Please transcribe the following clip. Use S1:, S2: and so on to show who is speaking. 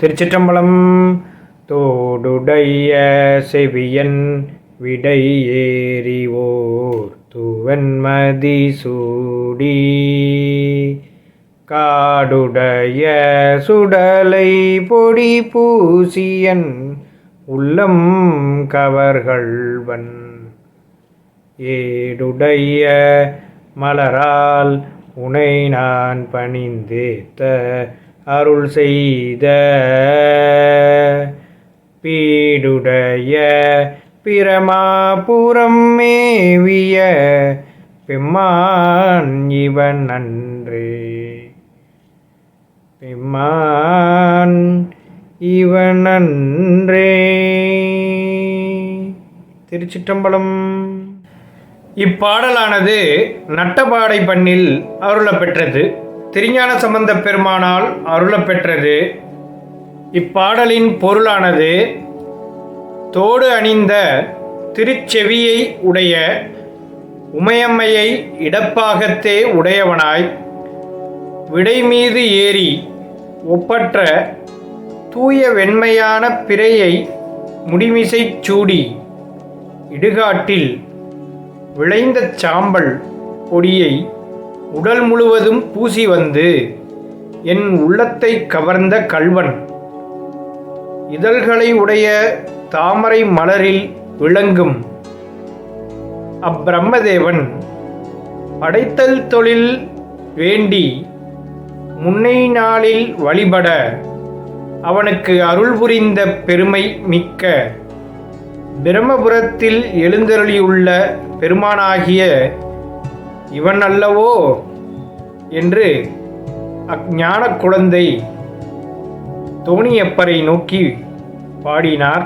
S1: திருச்சிற்றம்பலம். தோடுடைய செவியன் விடை ஏறிவோர் துவன்மதி சூடி. காடுடைய சுடலை பொடி பூசியன் உள்ளம் கவர்கள்வன் ஏடுடைய மலரால் உனை நான் பணிந்தேத்த அருள் செய்த பீடுடைய பிரமாபுரம் மேவிய பெம்மான் இவன் அன்றே. பெம்மான் இவன் அன்றே. திருச்சிற்றம்பலம். இப்பாடலானது நட்டபாடை பண்ணில் அருளப்பெற்றது. திருஞான சம்பந்த பெருமானால் அருளப்பெற்றது. இப்பாடலின் பொருளானது தோடு அணிந்த திருச்செவியை உடைய உமையம்மையை இடப்பாகத்தே உடையவனாய் விடை மீது ஏறி ஒப்பற்ற தூய வெண்மையான பிறையை முடிமிசைச் சூடி இடுகாட்டில் விளைந்த சாம்பல் பொடியை உடல் முழுவதும் பூசி வந்து என் உள்ளத்தை கவர்ந்த கள்வன். இதழ்களை உடைய தாமரை மலரில் விளங்கும். அப்பிரம்மதேவன் படைத்தல் தொழில் வேண்டி முன்னை நாளில் வழிபட அவனுக்கு அருள் புரிந்த பெருமை மிக்க பிரம்மபுரத்தில் எழுந்தருளியுள்ள பெருமானாகிய இவன் அல்லவோ என்று அஞ்ஞான குழந்தை தோணியப்பரை நோக்கி பாடினார்.